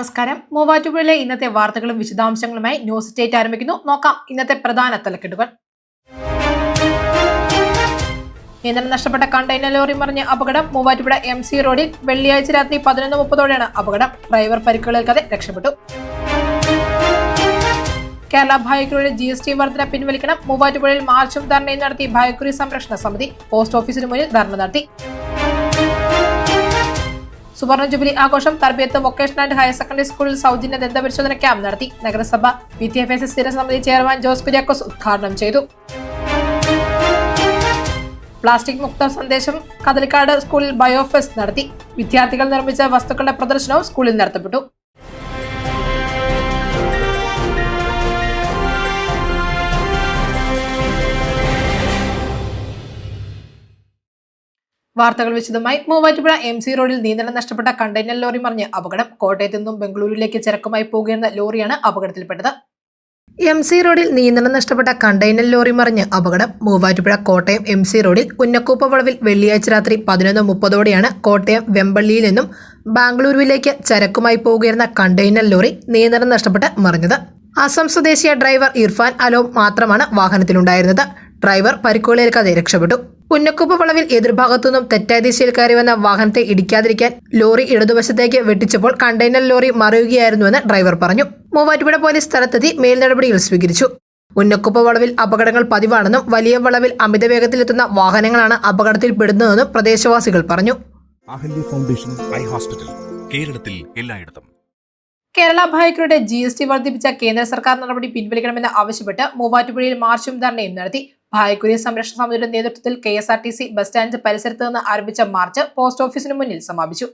നമസ്കാരം. മൂവാറ്റുപുഴയിലെ ഇന്നത്തെ വാർത്തകളും വിശദാംശങ്ങളുമായി ന്യൂസ് സ്റ്റേറ്റ് ആരംഭിക്കുന്നു. നോക്കാം ഇന്നത്തെ പ്രധാന തലക്കെട്ടുകൾ. നിയന്ത്രണം നഷ്ടപ്പെട്ട കണ്ടെയ്നർ ലോറി മറിഞ്ഞ അപകടം. മൂവാറ്റുപുഴ എം സി റോഡിൽ വെള്ളിയാഴ്ച രാത്രി പതിനൊന്ന് മുപ്പതോടെയാണ് അപകടം. ഡ്രൈവർ പരിക്കുകളേൽക്കാതെ രക്ഷപ്പെട്ടു. കേരള ഭായക്കുറിയുടെ ജി എസ് ടി വർധന പിൻവലിക്കണം. മൂവാറ്റുപുഴയിൽ മാർച്ചും ധർണയും നടത്തി ഭായക്കുറി സംരക്ഷണ സമിതി പോസ്റ്റ് ഓഫീസിന് മുന്നിൽ ധർണ നടത്തി. സുവർണ ജൂബിലി ആഘോഷം Tarbiyath vocational and higher secondary സ്കൂളിൽ സൗജന്യ ദന്തപരിശോധന ക്യാമ്പ് നടത്തി. നഗരസഭ വിദ്യാഭ്യാസ സ്ഥിര സമിതി ചെയർമാൻ ജോസ് കുര്യാക്കോസ് ഉദ്ഘാടനം ചെയ്തു. പ്ലാസ്റ്റിക് മുക്ത സന്ദേശം കതലിക്കാട് സ്കൂളിൽ ബയോഫെസ്റ്റ് നടത്തി. വിദ്യാർത്ഥികൾ നിർമ്മിച്ച വസ്തുക്കളുടെ പ്രദർശനവും സ്കൂളിൽ നടത്തപ്പെട്ടു. വാർത്തകൾ വിശദമായി. മൂവാറ്റുപുഴ എം സി റോഡിൽ നിയന്ത്രണം നഷ്ടപ്പെട്ട കണ്ടെയ്നർ ലോറി മറിഞ്ഞ് അപകടം. കോട്ടയത്തു നിന്നും ബംഗളൂരുവിലേക്ക് ചരക്കുമായി പോകുന്ന ലോറിയാണ് അപകടത്തിൽപ്പെട്ടത്. എം സി റോഡിൽ നിയന്ത്രണം നഷ്ടപ്പെട്ട കണ്ടെയ്നർ ലോറി മറിഞ്ഞ് അപകടം. മൂവാറ്റുപുഴ കോട്ടയം എം സി റോഡിൽ ഉന്നക്കൂപ്പ വളവിൽ വെള്ളിയാഴ്ച രാത്രി പതിനൊന്ന് മുപ്പതോടെയാണ് കോട്ടയം വെമ്പള്ളിയിൽ നിന്നും ബാംഗ്ലൂരുവിലേക്ക് ചരക്കുമായി പോകുകയായിരുന്ന കണ്ടെയ്നർ ലോറി നിയന്ത്രണം നഷ്ടപ്പെട്ട് മറിഞ്ഞത്. അസം സ്വദേശിയ ഡ്രൈവർ ഇർഫാൻ അലോം മാത്രമാണ് വാഹനത്തിലുണ്ടായിരുന്നത്. ഡ്രൈവർ പരിക്കുകളേൽക്കാതെ രക്ഷപ്പെട്ടു. പുന്നക്കുപ്പ് വളവിൽ എതിർഭാഗത്തുനിന്നും തെറ്റായ ദിശയിൽ കയറി വന്ന വാഹനത്തെ ഇടിക്കാതിരിക്കാൻ ലോറി ഇടതുവശത്തേക്ക് വെട്ടിച്ചപ്പോൾ കണ്ടെയ്നർ ലോറി മറിയുകയായിരുന്നുവെന്ന് ഡ്രൈവർ പറഞ്ഞു. മൂവാറ്റുപുഴ പോലീസ് സ്ഥലത്തെത്തി മേൽനടപടികൾ സ്വീകരിച്ചു. ഉന്നക്കുപ്പ് വളവിൽ അപകടങ്ങൾ പതിവാണെന്നും വലിയ വളവിൽ അമിത വേഗത്തിലെത്തുന്ന വാഹനങ്ങളാണ് അപകടത്തിൽ പെടുന്നതെന്നും പ്രദേശവാസികൾ പറഞ്ഞു. ഫൗണ്ടേഷൻ ഐ ഹോസ്പിറ്റൽ കേരളത്തിൽ എല്ലായിടത്തും. കേരള ഭായക്കരുടെ ജി എസ് ടി വർദ്ധിപ്പിച്ച കേന്ദ്ര സർക്കാർ നടപടി പിൻവലിക്കണമെന്ന് ആവശ്യപ്പെട്ട് മൂവാറ്റുപുഴയിൽ മാർച്ചും ധർണയും നടത്തി. ഭായക്കുരി സംരക്ഷണ സമിതിയുടെ നേതൃത്വത്തിൽ K S R T C bus stand പരിസരത്ത് നിന്ന് ആരംഭിച്ച മാർച്ച് പോസ്റ്റ് ഓഫീസിന് മുന്നിൽ സമാപിച്ചു.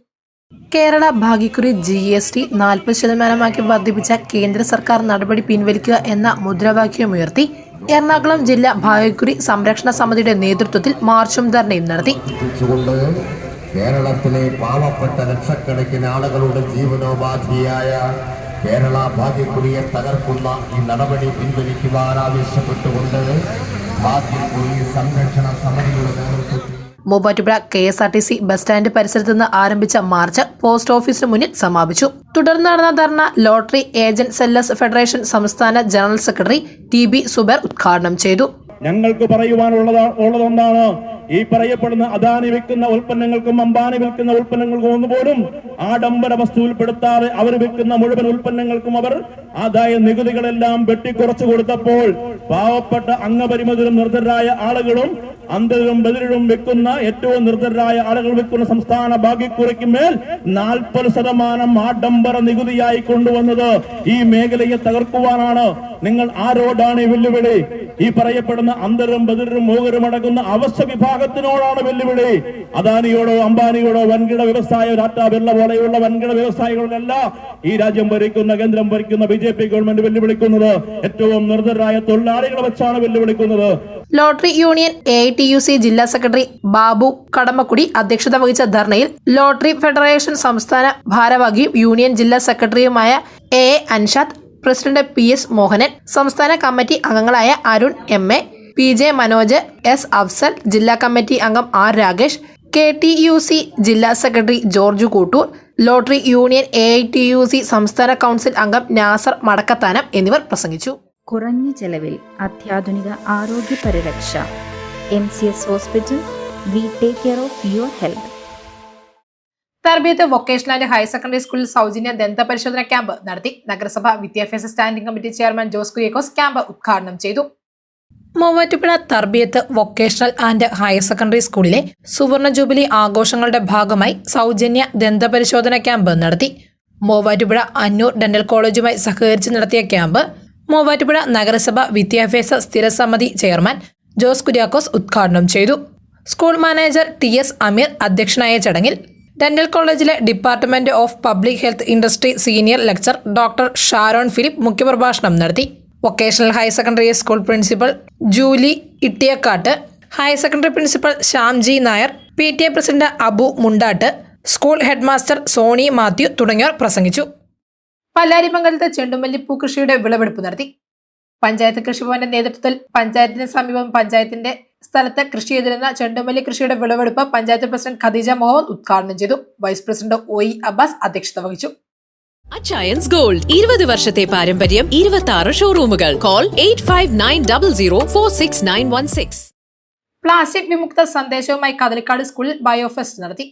കേരള ഭാഗ്യക്കുറി ജി എസ് ടി നാൽപ്പത് ശതമാനമാക്കി വർദ്ധിപ്പിച്ച കേന്ദ്ര സർക്കാർ നടപടി പിൻവലിക്കുക എന്ന മുദ്രാവാക്യമുയർത്തി എറണാകുളം ജില്ലാ ഭാഗ്യക്കുറി സംരക്ഷണ സമിതിയുടെ നേതൃത്വത്തിൽ മാർച്ചും ധർണയും നടത്തി. കേരളത്തിലെ പാവപ്പെട്ട ലക്ഷക്കണക്കിന് ആളുകളുടെ ജീവനോപാധിയായ കേരള ഭാഗ്യക്കുറിയെ തകർക്കുന്ന ഈ നടപടി പിൻവലിക്കുവാൻ ആവശ്യപ്പെട്ടുകൊണ്ട് ഭാഗ്യക്കുറി സംരക്ഷണ Muvattupuzha K S R T C bus stand പരിസരത്ത് നിന്ന് ആരംഭിച്ച മാർച്ച് പോസ്റ്റ് ഓഫീസിന് മുന്നിൽ സമാപിച്ചു. തുടർന്ന് നടന്ന dharna lottery agent sellers federation സംസ്ഥാന general secretary T B Subair ഉദ്ഘാടനം ചെയ്തു. ഞങ്ങൾക്ക് പറയുവാനുള്ളത് ഉള്ളതൊന്നാണ് ഈ പറയപ്പെടുന്ന അദാനി വിൽക്കുന്ന ഉൽപ്പന്നങ്ങൾക്കും അംബാനി വിൽക്കുന്ന ഉൽപ്പന്നങ്ങൾക്കും ഒന്നുപോലും ആഡംബര വസ്തു വസ്തുവിൽപ്പെടുത്താതെ അവർ വിൽക്കുന്ന മുഴുവൻ ഉൽപ്പന്നങ്ങൾക്കും അവർ ആദായ നികുതികളെല്ലാം വെട്ടിക്കുറച്ചു കൊടുത്തപ്പോൾ പാവപ്പെട്ട അംഗപരിമിതരും നിർദ്ധരായ ആളുകളും അന്ധരും ബദിരും വെക്കുന്ന ഏറ്റവും നിർദ്ധരായ ആളുകൾ വെക്കുന്ന സംസ്ഥാന ഭാഗ്യക്കുറയ്ക്ക് മേൽ നാൽപ്പത് ശതമാനം ആഡംബര നികുതിയായി കൊണ്ടുവന്നത് ഈ മേഖലയെ തകർക്കുവാനാണ്. നിങ്ങൾ ആരോടാണ് ഈ വെല്ലുവിളി? ഈ പറയപ്പെടുന്ന അന്തരും ബദിരും മോഹരും അടങ്ങുന്ന അവസ്ഥ വിഭാഗത്തിനോടാണ് വെല്ലുവിളി. അദാനിയോടോ അംബാനിയോടോ വൻകിട വ്യവസായ ടാറ്റ ബിർള പോലെയുള്ള വൻകിട വ്യവസായികളല്ല ഈ രാജ്യം ഭരിക്കുന്ന കേന്ദ്രം ഭരിക്കുന്ന ബി ജെ പി ഗവൺമെന്റ് വെല്ലുവിളിക്കുന്നത് ഏറ്റവും നിർദ്ധരായ തൊഴിലാളികളെ വെച്ചാണ് വെല്ലുവിളിക്കുന്നത്. Lottery union A T U C ജില്ലാ സെക്രട്ടറി ബാബു കടമക്കുടി അധ്യക്ഷത വഹിച്ച ധർണയിൽ ലോട്ടറി ഫെഡറേഷൻ സംസ്ഥാന ഭാരവാഹിയും യൂണിയൻ ജില്ലാ സെക്രട്ടറിയുമായ A Anshad president P S Mohanan സംസ്ഥാന കമ്മിറ്റി അംഗങ്ങളായ Arun M A P J Manoj S Afsal ജില്ലാ കമ്മിറ്റി അംഗം R Rakesh K T U C ജില്ലാ secretary George Kuttoor lottery union A I T U C സംസ്ഥാന council അംഗം നാസർ മടക്കത്താനം എന്നിവർ പ്രസംഗിച്ചു. കുറഞ്ഞ ചെലവിൽ അത്യാധുനിക ആരോഗ്യ പരിരക്ഷ. M C S hospital we take care of your health. Tarbiyath vocational and higher secondary സ്കൂളിൽ സൗജന്യ ദന്ത പരിശോധന ക്യാമ്പ് നടത്തി നഗരസഭ വിദ്യാഭ്യാസ standing committee chairman Jose Kuriakose camp ഉദ്ഘാടനം ചെയ്തു. Muvattupuzha Tarbiyath vocational and higher secondary സ്കൂളിലെ സുവർണ ജൂബിലി ആഘോഷങ്ങളുടെ ഭാഗമായി സൗജന്യ ദന്തപരിശോധന ക്യാമ്പ് നടത്തി. മൂവാറ്റുപുഴ അന്നൂർ ഡെന്റൽ കോളേജുമായി സഹകരിച്ച് നടത്തിയ ക്യാമ്പ് മൂവാറ്റുപുഴ നഗരസഭ വിദ്യാഭ്യാസ സ്ഥിരസമിതി ചെയർമാൻ ജോസ് കുര്യാക്കോസ് ഉദ്ഘാടനം ചെയ്തു. School manager T S Ameer അധ്യക്ഷനായ ചടങ്ങിൽ ഡെന്റൽ കോളേജിലെ department of public health industry senior lecture doctor Sharon Philip മുഖ്യപ്രഭാഷണം നടത്തി. Vocational higher secondary school principal Julie Ittiyakkatt higher secondary principal Shyamji Nair P T A president Abu Mundatt school headmaster Soni Mathew തുടങ്ങിയവർ പ്രസംഗിച്ചു. പല്ലാരിമംഗലത്ത് ചെണ്ടുമല്ലിപ്പൂ കൃഷിയുടെ വിളവെടുപ്പ് നടത്തി. പഞ്ചായത്ത് കൃഷിഭവന്റെ നേതൃത്വത്തിൽ പഞ്ചായത്തിന് സമീപം പഞ്ചായത്തിന്റെ സ്ഥലത്ത് കൃഷി ചെയ്തിരുന്ന ചെണ്ടുമല്ലി കൃഷിയുടെ വിളവെടുപ്പ് പഞ്ചായത്ത് പ്രസിഡന്റ് ഖദീജ മോഹൻ ഉദ്ഘാടനം ചെയ്തു. Vice president O E Abbas അധ്യക്ഷത വഹിച്ചു. അച്ചയൻസ് ഗോൾഡ് ഇരുപത് വർഷത്തെ പാരമ്പര്യം ഇരുപത്തി ആറ് ഷോറൂമുകൾ call eight five nine double zero four six nine one six plastic വിമുക്ത സന്ദേശവുമായി കദളിക്കാട് സ്കൂളിൽ ബയോഫെസ്റ്റ് നടത്തി.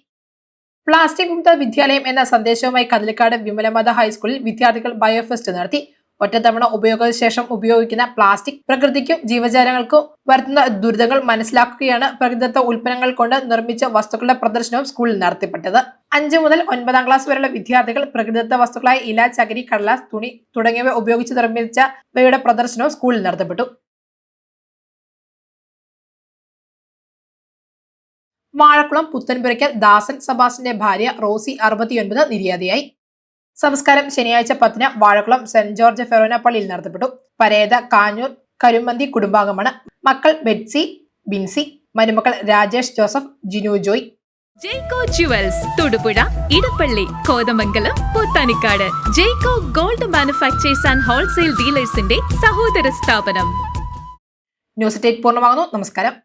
പ്ലാസ്റ്റിക് വിമുക്ത വിദ്യാലയം എന്ന സന്ദേശവുമായി കദളിക്കാട് വിമലമത ഹൈസ്കൂളിൽ വിദ്യാർത്ഥികൾ ബയോഫെസ്റ്റ് നടത്തി. ഒറ്റത്തവണ ഉപയോഗശേഷം ഉപയോഗിക്കുന്ന പ്ലാസ്റ്റിക് പ്രകൃതിക്കും ജീവജാലങ്ങൾക്കും വരുത്തുന്ന ദുരിതങ്ങൾ മനസ്സിലാക്കുകയാണ് പ്രകൃതിദത്ത ഉൽപ്പന്നങ്ങൾ കൊണ്ട് നിർമ്മിച്ച വസ്തുക്കളുടെ പ്രദർശനവും സ്കൂളിൽ നടത്തിപ്പെട്ടത്. അഞ്ചു മുതൽ ഒൻപതാം ക്ലാസ് വരെയുള്ള വിദ്യാർത്ഥികൾ പ്രകൃതിദത്ത വസ്തുക്കളായ ഇല ചകിരി കടലാസ് തുണി തുടങ്ങിയവ ഉപയോഗിച്ച് നിർമ്മിച്ചവയുടെ പ്രദർശനവും സ്കൂളിൽ നടത്തപ്പെട്ടു. വാഴക്കുളം പുത്തൻപുരയ്ക്കൽ ദാസൻ സബാസിന്റെ ഭാര്യ റോസി അറുപത്തിയൊൻപത് നിര്യാതയായി. സംസ്കാരം ശനിയാഴ്ച പത്തിന് വാഴക്കുളം സെന്റ് ജോർജ് ഫെറോന പള്ളിയിൽ നടത്തപ്പെട്ടു. പരേത കാഞ്ഞൂർ കരുമന്തി കുടുംബാംഗമാണ്. മക്കൾ ബെറ്റ്സി ബിൻസി മരുമക്കൾ Rajesh Joseph Jinu Joy. Jaico jewels Thodupuzha Edappally Kothamangalam Pothanicad. Jaico gold manufactures and wholesale ഡീലേഴ്സിന്റെ സഹോദര സ്ഥാപനം. ന്യൂസ് ഡേറ്റ് പൂർണമാകുന്നു. നമസ്കാരം.